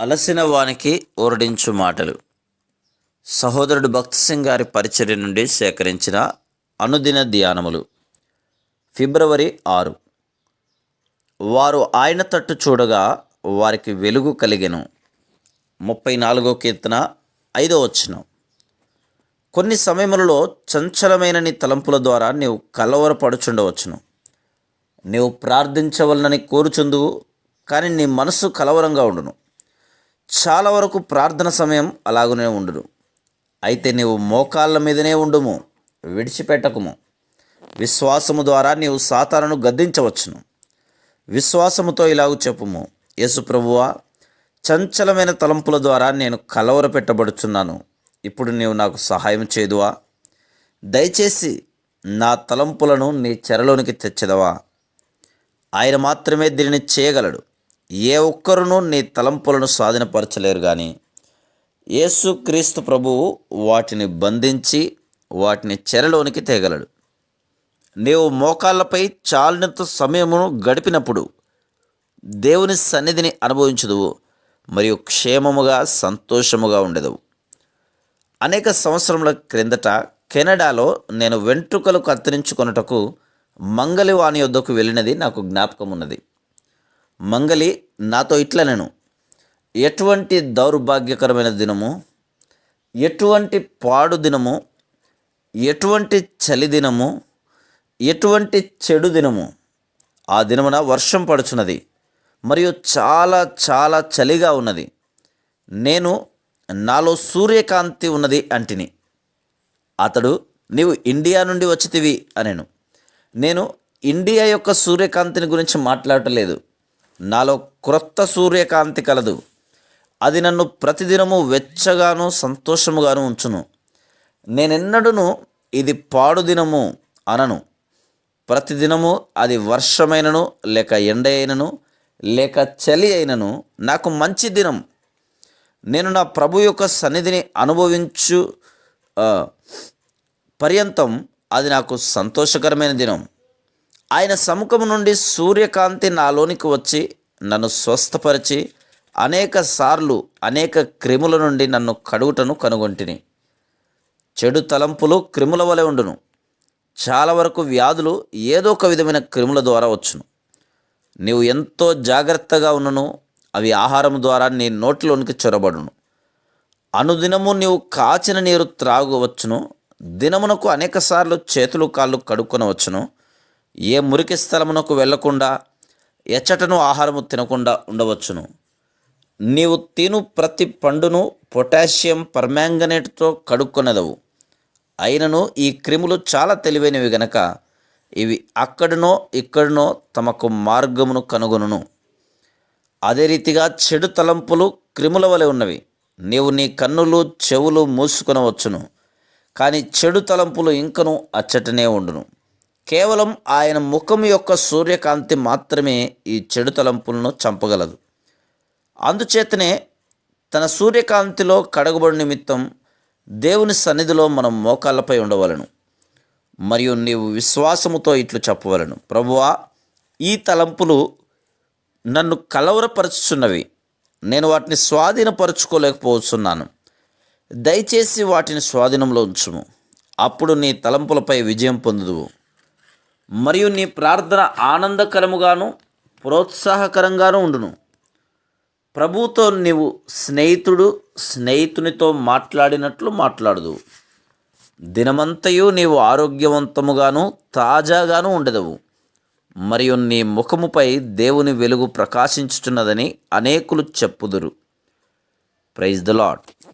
అలసిన వానికి ఓరడించు మాటలు. సహోదరుడు భక్త్ సింగ్ గారి పరిచర్య నుండి సేకరించిన అనుదిన ధ్యానములు. ఫిబ్రవరి ఆరు. వారు ఆయన తట్టు చూడగా వారికి వెలుగు కలిగెను. ముప్పై నాలుగో కీర్తన ఐదో వచనం. కొన్ని సమయములలో చంచలమైన నీ తలంపుల ద్వారా నీవు కలవరపడుచుండవచ్చును. నీవు ప్రార్థించవలనని కోరుచుందువు కానీ నీ మనసు కలవరంగా ఉండును. చాలా వరకు ప్రార్థన సమయం అలాగనే ఉండును. అయితే నీవు మోకాళ్ళ మీదనే ఉండుము విడిచిపెట్టకుము. విశ్వాసము ద్వారా నీవు సాతానును గద్దించవచ్చును. విశ్వాసముతో ఇలాగ చెప్పుము యేసు ప్రభువా చంచలమైన తలంపుల ద్వారా నేను కలవర పెట్టబడుచున్నాను. ఇప్పుడు నీవు నాకు సహాయం చేదువా? దయచేసి నా తలంపులను నీ చెరలోనికి తెచ్చదవా? ఆయన మాత్రమే దీనిని చేయగలడు. ఏ ఒక్కరునూ నీ తలంపులను స్వాధీనపరచలేరు కానీ యేసుక్రీస్తు ప్రభువు వాటిని బంధించి వాటిని చెరలోనికి తేగలడు. నీవు మోకాళ్ళపై చాలినంత సమయమును గడిపినప్పుడు దేవుని సన్నిధిని అనుభవించదువు మరియు క్షేమముగా సంతోషముగా ఉండెదవు. అనేక సంవత్సరముల క్రిందట కెనడాలో నేను వెంట్రుకలు కత్తిరించుకొనుటకు మంగళవాణి యుద్ధకు యొద్దకు వెళ్ళినది నాకు జ్ఞాపకం ఉన్నది మంగలి నాతో ఇట్లా నేను. ఎటువంటి దౌర్భాగ్యకరమైన దినము ఎటువంటి పాడు దినము ఎటువంటి చలి దినము ఎటువంటి చెడు దినము ఆ దినమున వర్షం పడుచున్నది మరియు చాలా చాలా చలిగా ఉన్నది. నేను నాలో సూర్యకాంతి ఉన్నది అంటిని. అతడు నీవు ఇండియా నుండి వచ్చితివి అనేను. నేను ఇండియా యొక్క సూర్యకాంతిని గురించి మాట్లాడటలేదు నాలో క్రొత్త సూర్యకాంతి కలదు. అది నన్ను ప్రతిదినము వెచ్చగాను సంతోషముగాను ఉంచును. నేనెన్నడూను ఇది పాడుదినము అనను. ప్రతిదినము అది వర్షమైనను లేక ఎండ అయినను లేక చలి అయినను నాకు మంచి దినం. నేను నా ప్రభు యొక్క సన్నిధిని అనుభవించు పర్యంతం అది నాకు సంతోషకరమైన దినం. ఆయన సముఖం నుండి సూర్యకాంతి నాలోనికి వచ్చి నన్ను స్వస్థపరిచి అనేక సార్లు అనేక క్రిముల నుండి నన్ను కడుగుటను కనుగొంటిని. చెడు తలంపులు క్రిముల వలె ఉండును. చాలా వరకు వ్యాధులు ఏదో ఒక విధమైన క్రిముల ద్వారా వచ్చును. నీవు ఎంతో జాగ్రత్తగా ఉన్నను అవి ఆహారం ద్వారా నీ నోటిలోనికి చొరబడును. అనుదినము నీవు కాచిన నీరు త్రాగవచ్చును దినమునకు అనేకసార్లు చేతులు కాళ్ళు కడుక్కొనవచ్చును ఏ మురికి స్థలమునకు వెళ్ళకుండా ఎచ్చటను ఆహారము తినకుండా ఉండవచ్చును. నీవు తిను ప్రతి పండును పొటాషియం పర్మాంగనేట్తో కడుక్కొనదవు. అయినను ఈ క్రిములు చాలా తెలివైనవి గనక ఇవి అక్కడనో ఇక్కడనో తమకు మార్గమును కనుగొనును. అదే రీతిగా చెడు తలంపులు క్రిముల వలె ఉన్నవి. నీవు నీ కన్నులు చెవులు మూసుకొనవచ్చును. కానీ చెడు తలంపులు ఇంకను అచ్చటనే ఉండును. కేవలం ఆయన ముఖం యొక్క సూర్యకాంతి మాత్రమే ఈ చెడు తలంపులను చంపగలదు. అందుచేతనే తన సూర్యకాంతిలో కడగబడి నిమిత్తం దేవుని సన్నిధిలో మనం మోకాళ్ళపై ఉండవలను. మరియు నీవు విశ్వాసముతో ఇట్లు చెప్పవలను. ప్రభువా ఈ తలంపులు నన్ను కలవరపరుచుచున్నవి. నేను వాటిని స్వాధీనపరుచుకోలేకపోతున్నాను. దయచేసి వాటిని స్వాధీనంలో ఉంచుము. అప్పుడు నీ తలంపులపై విజయం పొందుదువు. మరియు నీ ప్రార్థన ఆనందకరముగాను ప్రోత్సాహకరంగాను ఉండును. ప్రభుతో నీవు స్నేహితుడు స్నేహితునితో మాట్లాడినట్లు మాట్లాడదు. దినమంతయు నీవు ఆరోగ్యవంతముగాను తాజాగాను ఉండదవు. మరియు నీ ముఖముపై దేవుని వెలుగు ప్రకాశించుచున్నదని అనేకులు చెప్పుదురు. Praise the lord